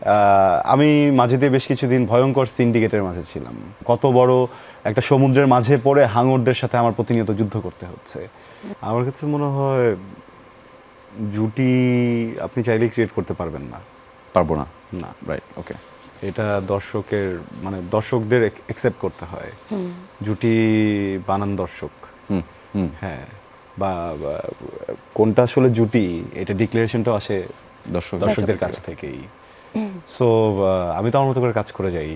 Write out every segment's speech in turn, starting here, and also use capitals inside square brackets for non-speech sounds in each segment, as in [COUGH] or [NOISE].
আহ, আমি মাঝে দিয়ে বেশ কিছুদিন ভয়ঙ্কর সিন্ডিকেটের মাঝে ছিলাম। কত বড় একটা সমুদ্রের মাঝে পড়ে হাঙরদের সাথে আমার প্রতিনিয়ত যুদ্ধ করতে হচ্ছে। আমার কাছে মনে হয় জুটি আপনি চাইলেই ক্রিয়েট করতে পারবেন না। পারব না? না। রাইট ওকে এটা দর্শকের মানে দর্শকদের একসেপ্ট করতে হয়। জুটি বানান দর্শক। হুম হুম। হ্যাঁ বা বা কোনটা আসলে জুটি এটা ডিক্লারেশনটা আসে দর্শক দর্শকদের কাছ থেকেই। সো আমি তো আমার মতো করে কাজ করে যাই।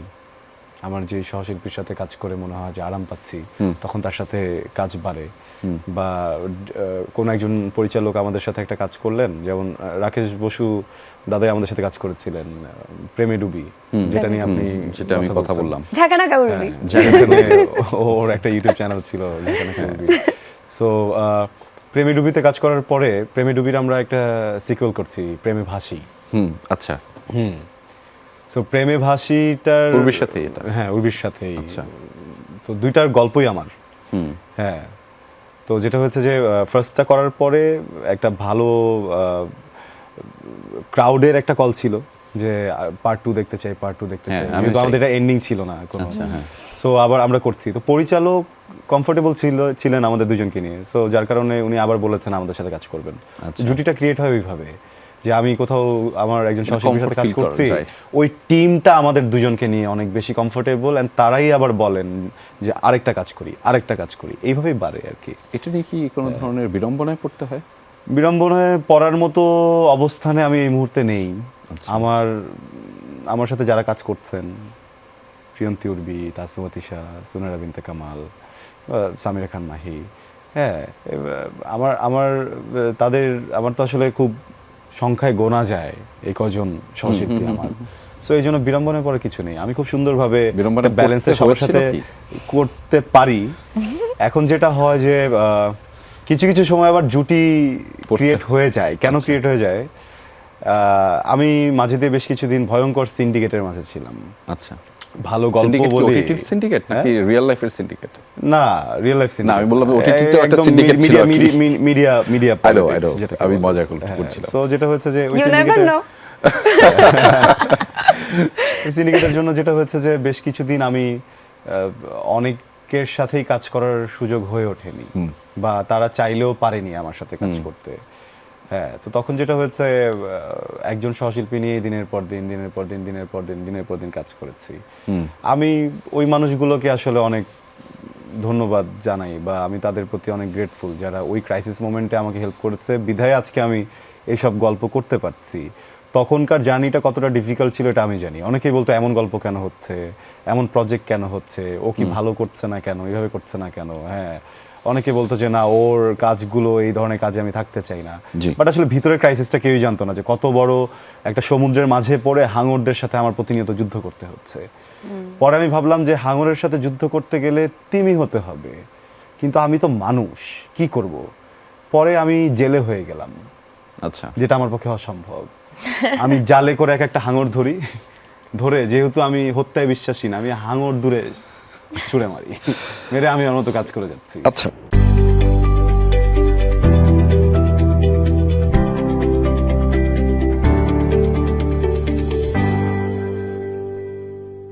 আমার যে সহশিল্পীর সাথে কাজ করে মনে হয় যে আরাম পাচ্ছি তখন তার সাথে কাজ বাড়ে। বা কোন একজন পরিচালক আমাদের সাথে একটা কাজ করলেন যেমন রাকেশ বসু দাদাই আমাদের সাথে কাজ করেছিলেন প্রেমে ডুবি যেটা নিয়ে আপনি সেটা আমি কথা বললাম। ঝাঁকানা কাউরি যেখানে [LAUGHS] ওর একটা ইউটিউব চ্যানেল ছিল সো প্রেমে ডুবিতে কাজ করার পরে প্রেমে ডুবির আমরা একটা সিকুয়েল করছি প্রেমে ভাসি। হুম আচ্ছা। হুম। সো প্রেমে ভাসিটার উর্বির সাথেই এটা? হ্যাঁ উর্বির সাথেই। আচ্ছা। তো দুইটার গল্পই আমার। হুম। হ্যাঁ। তো যেটা হচ্ছে যে ফার্স্টটা করার পরে একটা ভালো ক্রাউডের একটা কল ছিল যে পার্ট টু দেখতে চাই পার্ট টু দেখতে হ্যাঁ, চাই। আমি কিন্তু আমাদের এটা এন্ডিং ছিল না কোনো আচ্ছা, হ্যাঁ। সো আবার আমরা করছি। তো পরিচালক কমফোর্টেবল ছিল ছিলেন আমাদের দুজনকে নিয়ে। সো যার কারণে উনি আবার বলেছেন আমাদের সাথে কাজ করবেন। আচ্ছা। জুটিটা ক্রিয়েট হয় ওইভাবে। যে আমি কোথাও আমার একজন সহশিল্পীর সাথে কাজ করছি ওই টিমটা আমাদের দুজনকে নিয়ে অনেক বেশি কমফোর্টেবল এন্ড তারাই আবার বলেন যে আরেকটা কাজ করি আরেকটা কাজ করি। এইভাবেই বাড়ে আর কি। এটা নিয়ে কি কোনো ধরনের বিড়ম্বনায় পড়তে হয়? বিড়ম্বনায় পড়ার মতো অবস্থানে আমি এই মুহূর্তে নেই। আচ্ছা। আমার আমার সাথে যারা কাজ করছেন প্রিয়ন্তী উর্বি তাসুমতি শাহ সুনেরা বিনতে কামাল সামিরা খান মাহি হ্যাঁ আমার আমার তাদের আমার তো আসলে খুব সংখ্যায় গোনা যায় এই কজন সহশিল্পী আমার। সো এই জন্য বিড়ম্বনায় পরে কিছু নেই। আমি খুব সুন্দরভাবে ব্যালেন্সে সবার সাথে করতে পারি। এখন যেটা হয় যে কিছু কিছু সময় আবার জুটি ক্রিয়েট হয়ে যায়। কেন ক্রিয়েট হয়ে যায়? আমি মাঝে দিয়ে বেশ কিছুদিন ভয়ঙ্কর সিন্ডিকেটের মাঝে ছিলাম। আচ্ছা। ভালো গল্প বলি। সিন্ডিকেট নাকি রিয়েল লাইফের সিন্ডিকেট না রিয়েল লাইফ না, আমি বললাম একটা syndicate ছিল। মিডিয়া মিডিয়া I know, আমি মজা করছিলাম। সো যেটা হচ্ছে যে ওই এই [LAUGHS] সিন্ডিকেটের জন্য যেটা হচ্ছে যে বেশ কিছুদিন আমি আহ, অনেকের সাথেই কাজ করার সুযোগ হয়ে ওঠেনি। বা তারা চাইলেও পারেনি আমার সাথে কাজ করতে। হ্যাঁ তো তখন যেটা হয়েছে একজন সহশিল্পী নিয়ে দিনের পর দিন দিনের পর দিন দিনের পর দিন দিনের পর দিন কাজ করেছি। আমি ওই মানুষগুলোকে আসলে অনেক ধন্যবাদ জানাই বা আমি তাদের প্রতি অনেক গ্রেটফুল যারা ওই ক্রাইসিস মোমেন্টে আমাকে হেল্প করেছে। বিধায় আজকে আমি এইসব গল্প করতে পারছি। তখনকার জার্নিটা কতটা ডিফিকাল্ট ছিল এটা আমি জানি। অনেকেই বলতো এমন গল্প কেন হচ্ছে? এমন প্রজেক্ট কেন হচ্ছে? ও কি ভালো করছে না কেন? এইভাবে করছে না কেন? হ্যাঁ অনেকে বলতো যে না ওর কাজগুলো এই ধরনের কাজে আমি থাকতে চাই না। বাট আসলে ভিতরের ক্রাইসিসটা কেউই জানতো না যে কত বড় একটা সমুদ্রের মাঝে পড়ে হাঙরদের সাথে আমার প্রতিনিয়ত যুদ্ধ করতে হচ্ছে। পরে আমি ভাবলাম যে হাঙরের সাথে যুদ্ধ করতে গেলে তিমি হতে হবে। কিন্তু আমি তো মানুষ কি করব? পরে আমি জেলে হয়ে গেলাম। আচ্ছা। যেটা আমার পক্ষে অসম্ভব। আমি জালে করে এক একটা হাঙর ধরি। ধরে যেহেতু আমি হত্যায় বিশ্বাসী না আমি হাঙর দূরে ছুঁড়ে মারি। মেরে আমি আমার মতো কাজ করে যাচ্ছি। আচ্ছা।